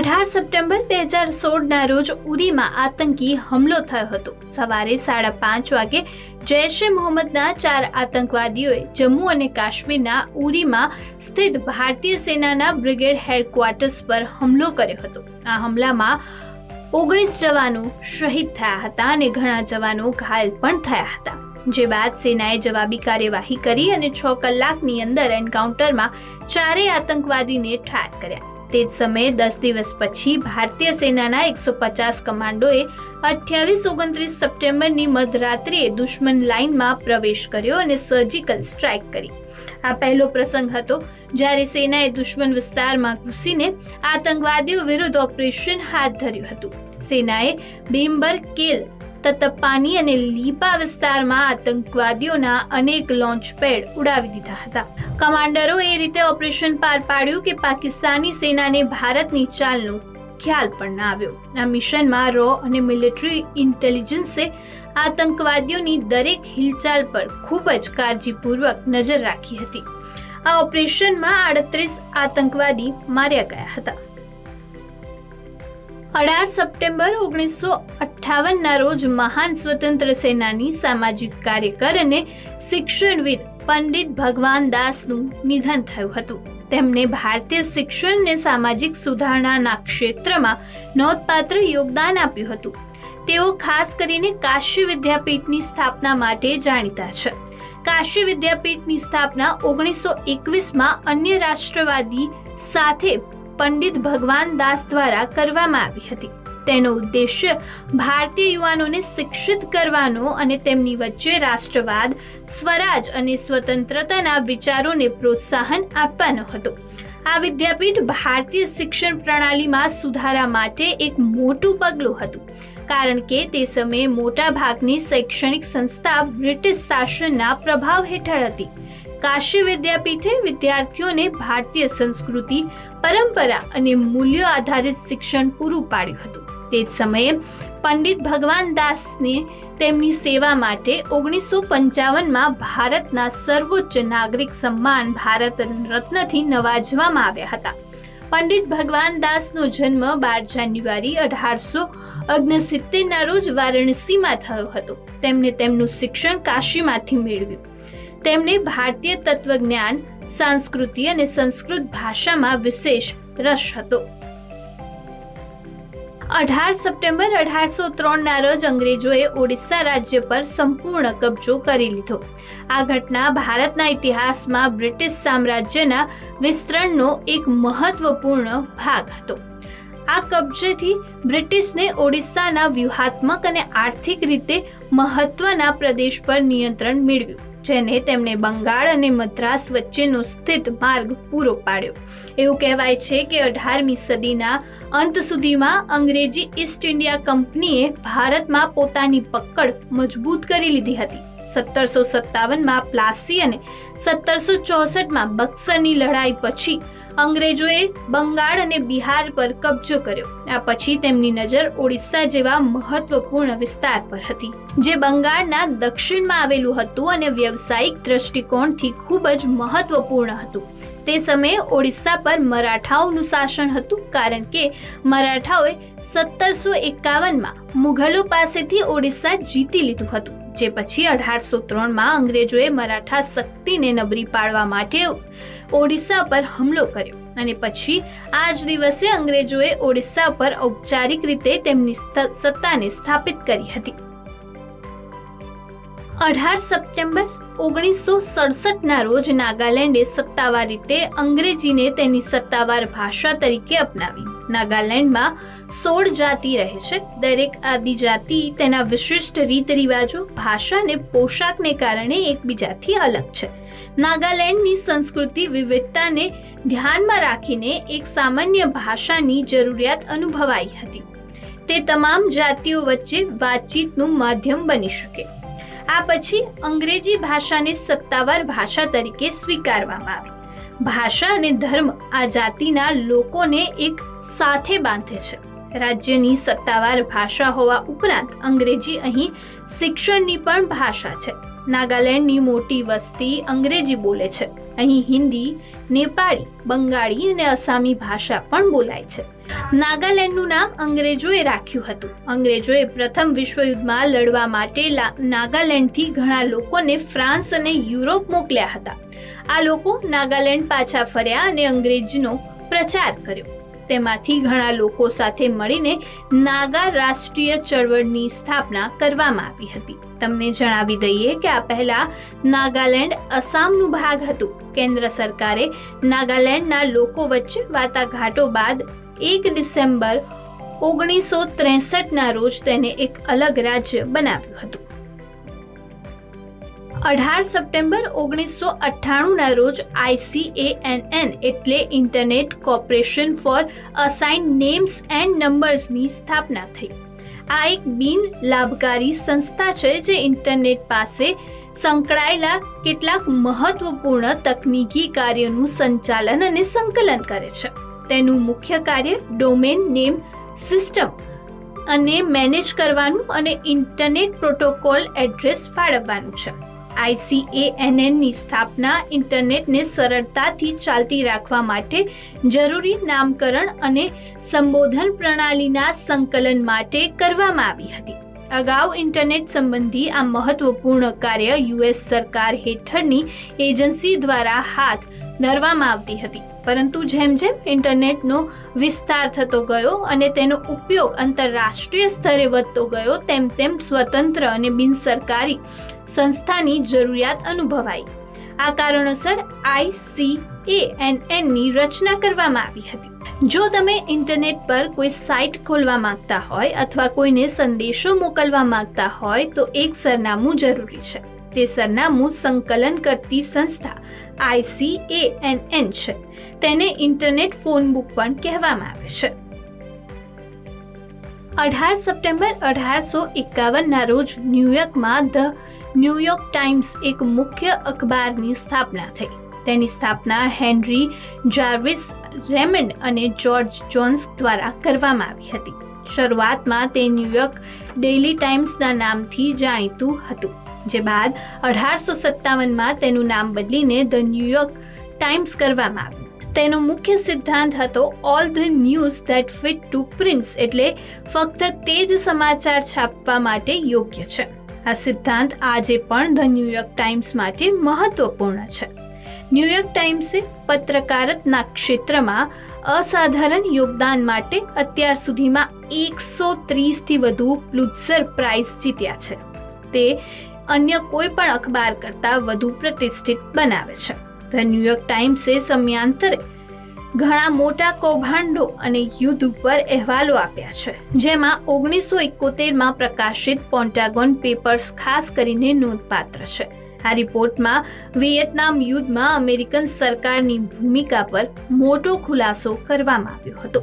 અઢાર સપ્ટેમ્બર બે હજાર સોળના રોજ ઉરીમાં આતંકી હુમલો થયો હતો. સવારે સાડા પાંચ વાગે જૈશ એ મોહમ્મદના ચાર આતંકવાદીઓએ જમ્મુ અને કાશ્મીરના ઉરીમાં સ્થિત ભારતીય સેનાના બ્રિગેડ હેડક્વાર્ટર્સ પર હુમલો કર્યો હતો. આ હુમલામાં ઓગણીસ જવાનો શહીદ થયા હતા અને ઘણા જવાનો ઘાયલ પણ થયા હતા. જે બાદ સેનાએ જવાબી કાર્યવાહી કરી અને છ કલાકની અંદર એન્કાઉન્ટરમાં ચારેય આતંકવાદીને ઠાર કર્યા. તે જ સમયે દસ દિવસ પછી ભારતીય સેનાના એકસો પચાસ કમાન્ડોએ અઠ્યાવીસ ઓગણત્રીસ સપ્ટેમ્બરની મધરાત્રિએ દુશ્મન લાઇનમાં પ્રવેશ કર્યો અને સર્જિકલ સ્ટ્રાઇક કરી. આ પહેલો પ્રસંગ હતો જ્યારે સેનાએ દુશ્મન વિસ્તારમાં ઘૂસીને આતંકવાદીઓ વિરુદ્ધ ઓપરેશન હાથ ધર્યું હતું. સેનાએ ભીમબર કેલ તતપાની અને લીપા વિસ્તારમાં આતંકવાદીઓના અનેક લોન્ચ પેડ ઉડાવી દીધા હતા. કમાન્ડરો એ રીતે ઓપરેશન પાર પાડ્યું કે પાકિસ્તાની સેનાને ભારતની ચાલનો ખ્યાલ પણ ના આવ્યો. આ મિશનમાં રો અને મિલિટરી ઇન્ટેલિજન્સે આતંકવાદીઓની દરેક હિલચાલ પર ખૂબ જ કાળજીપૂર્વક નજર રાખી હતી. આ ઓપરેશનમાં આડત્રીસ આતંકવાદી માર્યા ગયા હતા. અઢાર સપ્ટેમ્બર ઓગણીસો અઠ્ઠાવનના રોજ મહાન સ્વતંત્ર સેનાની સામાજિક કાર્યકર અને શિક્ષણવિદ પંડિત ભગવાન દાસનું નિધન થયું હતું. તેમને ભારતીય શિક્ષણ અને સામાજિક સુધારણાના ક્ષેત્રમાં નોંધપાત્ર યોગદાન આપ્યું હતું. તેઓ ખાસ કરીને કાશી વિદ્યાપીઠની સ્થાપના માટે જાણીતા છે. કાશી વિદ્યાપીઠની સ્થાપના ઓગણીસો એકવીસમાં અન્ય રાષ્ટ્રવાદી સાથે પંડિત ભગવાન દાસ દ્વારા કરવામાં આવી હતી. તેનો ઉદ્દેશ્ય ભારતીય યુવાનોને શિક્ષિત કરવાનો અને તેમની વચ્ચે રાષ્ટ્રવાદ, સ્વરાજ અને સ્વતંત્રતાના વિચારોને પ્રોત્સાહન આપવાનો હતો. આ વિદ્યાપીઠ ભારતીય શિક્ષણ પ્રણાલીમાં સુધારા માટે એક મોટું પગલું હતું, કારણ કે તે સમયે મોટા ભાગની શૈક્ષણિક સંસ્થા બ્રિટિશ શાસનના પ્રભાવ હેઠળ હતી. કાશી વિદ્યાપીઠે વિદ્યાર્થીઓને ભારતીય સંસ્કૃતિ, પરંપરા અને મૂલ્યો આધારિત શિક્ષણ પૂરું પાડ્યું હતું. તે જ સમયે પંડિત ભગવાન દાસને તેમની સેવા માટે ઓગણીસો પંચાવનમાં ભારતના સર્વોચ્ચ નાગરિક સન્માન ભારત રત્નથી નવાજવામાં આવ્યા હતા. પંડિત ભગવાન દાસનો જન્મ બાર જાન્યુઆરી અઢારસો ઓગણસિત્તેરના રોજ વારાણસીમાં થયો હતો. તેમણે તેમનું શિક્ષણ કાશીમાંથી મેળવ્યું. તેમને ભારતીય તત્વજ્ઞાન, સંસ્કૃતિ અને સંસ્કૃત ભાષામાં વિશેષ રસ હતો. અઢાર સપ્ટેમ્બર અઢારસો ત્રણના રોજ અંગ્રેજોએ ઓડિશા રાજ્ય પર સંપૂર્ણ કબજો કરી લીધો. આ ઘટના ભારતના ઇતિહાસમાં બ્રિટિશ સામ્રાજ્યના વિસ્તરણનો એક મહત્વપૂર્ણ ભાગ હતો. આ કબજેથી બ્રિટિશને ઓડિશાના વ્યૂહાત્મક અને આર્થિક રીતે મહત્વના પ્રદેશ પર નિયંત્રણ મેળવ્યું. જેને તેમણે બંગાળ અને મદ્રાસ વચ્ચેનો સ્થિત માર્ગ પૂરો પાડ્યો. એવું કહેવાય છે કે અઢારમી સદીના અંત સુધીમાં અંગ્રેજી ઈસ્ટ ઇન્ડિયા કંપનીએ ભારતમાં પોતાની પકડ મજબૂત કરી લીધી હતી. સત્તરસો સત્તાવનમાં પ્લાસી અને સત્તરસો ચોસઠમાં બક્સરની લડાઈ પછી અંગ્રેજોએ બંગાળ અને બિહાર પર કબજો કર્યો. આ પછી તેમની નજર ઓડિશા જેવા મહત્વપૂર્ણ વિસ્તાર પર હતી, જે બંગાળના દક્ષિણમાં આવેલું હતું અને વ્યવસાયિક દ્રષ્ટિકોણથી ખૂબ જ મહત્વપૂર્ણ હતું. તે સમયે ઓડિશા પર મરાઠાઓનું શાસન હતું, કારણ કે મરાઠાઓએ સત્તરસો એકાવનમાં મુઘલો પાસેથી ઓડિશા જીતી લીધું હતું. જે પછી અઢારસો ત્રણમાં અંગ્રેજોએ મરાઠા શક્તિને નબળી પાડવા માટે ઓડિશા પર હુમલો કર્યો અને પછી આ જ દિવસે અંગ્રેજોએ ઓડિશા પર ઔપચારિક રીતે તેમની સત્તાને સ્થાપિત કરી હતી. અઢાર સપ્ટેમ્બર ઓગણીસો સડસઠના રોજ નાગાલેન્ડે સત્તાવાર રીતે અંગ્રેજીને તેની સત્તાવાર ભાષા તરીકે અપનાવી. નાગાલેન્ડમાં સોળ જાતિ રહે છે. દરેક આદિજાતિ તેના વિશિષ્ટ રીત રિવાજો ભાષા અને પોશાકને કારણે એકબીજાથી અલગ છે. નાગાલેન્ડની સંસ્કૃતિ વિવિધતાને ધ્યાનમાં રાખીને એક સામાન્ય ભાષાની જરૂરિયાત અનુભવાઈ હતી. તે તમામ જાતિઓ વચ્ચે વાતચીતનું માધ્યમ બની શકે. આ પછી અંગ્રેજી ભાષાને સત્તાવાર ભાષા તરીકે સ્વીકારવામાં આવી. ભાષા અને ધર્મ આ જાતિના લોકોને એક સાથે બાંધે છે. રાજ્યની સત્તાવાર ભાષા હોવા ઉપરાંત અંગ્રેજી અહીં શિક્ષણની પણ ભાષા છે. નાગાલેન્ડની મોટી વસ્તી અંગ્રેજી બોલે છે. અહીં હિન્દી, નેપાળી, બંગાળી અને અસામી ભાષા પણ બોલાય છે. નાગાલેન્ડનું નામ અંગ્રેજોએ રાખ્યું હતું. અંગ્રેજોએ પ્રથમ વિશ્વયુદ્ધમાં લડવા માટે નાગાલેન્ડથી ઘણા લોકોને ફ્રાન્સ અને યુરોપ મોકલ્યા હતા. આ લોકો નાગાલેન્ડ પાછા ફર્યા અને અંગ્રેજીનો પ્રચાર કર્યો. તેમાંથી ઘણા લોકો સાથે મળીને નાગા રાષ્ટ્રીય ચળવળની સ્થાપના કરવામાં આવી હતી. તમને જણાવી દઈએ કે આ પહેલા નાગાલેન્ડ અસામનું ભાગ હતું. કેન્દ્ર સરકારે નાગાલેન્ડના લોકો વચ્ચે વાટાઘાટો બાદ એક ડિસેમ્બર ઓગણીસો ત્રેસઠના રોજ તેને એક અલગ રાજ્ય બનાવ્યું હતું. અઢાર સપ્ટેમ્બર ઓગણીસો અઠ્ઠાણુંના રોજ આઈસીએએનએન એટલે internet corporation for assign names and નંબર્સની સ્થાપના થઈ. આ એક બિન લાભકારી સંસ્થા છે જે ઇન્ટરનેટ પાસે સંકળાયેલા કેટલાક મહત્વપૂર્ણ તકનીકી કાર્યોનું સંચાલન અને સંકલન કરે છે. તેનું મુખ્ય કાર્ય ડોમેન નેમ સિસ્ટમ અને મેનેજ કરવાનું અને ઇન્ટરનેટ પ્રોટોકોલ એડ્રેસ ફાળવવાનું છે. આઈસીએએનએનની સ્થાપના ઇન્ટરનેટને સરળતાથી ચાલતી રાખવા માટે જરૂરી નામકરણ અને સંબોધન પ્રણાલીના સંકલન માટે કરવામાં આવી હતી. અગાઉ ઇન્ટરનેટ સંબંધી આ મહત્વપૂર્ણ કાર્ય યુએસ સરકાર હેઠળની એજન્સી દ્વારા હાથ ધરવામાં આવતી હતી. પરંતુ જેમ જેમ ઇન્ટરનેટનો વિસ્તાર થતો ગયો અને તેનો ઉપયોગ આંતરરાષ્ટ્રીય સ્તરે વધતો ગયો, તેમ તેમ સ્વતંત્ર અને બિનસરકારી સંસ્થાની જરૂરિયાત અનુભવાઈ. આ કારણોસર આઈસીએએનએનની રચના કરવામાં આવી હતી. જો તમે ઇન્ટરનેટ પર કોઈ સાઇટ ખોલવા માંગતા હોય અથવા કોઈને સંદેશો મોકલવા માંગતા હોય, તો એક સરનામું જરૂરી છે. તે સરનામું સંકલન કરતી સંસ્થા આઈસીએએનએન છે. તેને ઇન્ટરનેટ ફોન બુક પણ કહેવામાં આવે છે. અઢાર સપ્ટેમ્બર અઢારસો એકાવનના રોજ ન્યૂયોર્કમાં ધ ન્યૂયોર્ક ટાઈમ્સ એક મુખ્ય અખબારની સ્થાપના થઈ. તેની સ્થાપના હેનરી જાર્વિસ રેમન્ડ અને જ્યોર્જ જોન્સ દ્વારા કરવામાં આવી હતી. શરૂઆતમાં તે ન્યૂયોર્ક ડેઇલી ટાઈમ્સના નામથી જાણીતું હતું. જે બાદ અઢારસો સત્તાવનમાં તેનું નામ બદલીને ધ ન્યૂયોર્ક ટાઈમ્સ કરવામાં આવ્યું. તેનો મુખ્ય સિદ્ધાંત હતો all the news that fit to prints એટલે ફક્ત તે જ સમાચાર છાપવા માટે યોગ્ય છે. આ સિદ્ધાંત આજે પણ ધ ન્યૂયોર્ક ટાઈમ્સ માટે મહત્વપૂર્ણ છે. ન્યૂયોર્ક ટાઈમ્સે પત્રકારતના ક્ષેત્રમાં અસાધારણ યોગદાન માટે અત્યાર સુધીમાં એકસો ત્રીસથી વધુ પ્લુત્સર પ્રાઇઝ જીત્યા છે. તે અન્ય કોઈ પણ અખબાર કરતાં વધુ પ્રતિષ્ઠિત બનાવે છે. ધ ન્યૂયોર્ક ટાઈમ્સે સમયાંતરે ઘણા મોટા કૌભાંડો અને યુદ્ધ ઉપર અહેવાલો આપ્યા છે. જેમાં ઓગણીસો એકોતેરમાં પ્રકાશિત પોન્ટાગોન પેપર્સ ખાસ કરીને નોંધપાત્ર છે. આ રિપોર્ટમાં વિયેતનામ યુદ્ધમાં અમેરિકન સરકારની ભૂમિકા પર મોટો ખુલાસો કરવામાં આવ્યો હતો.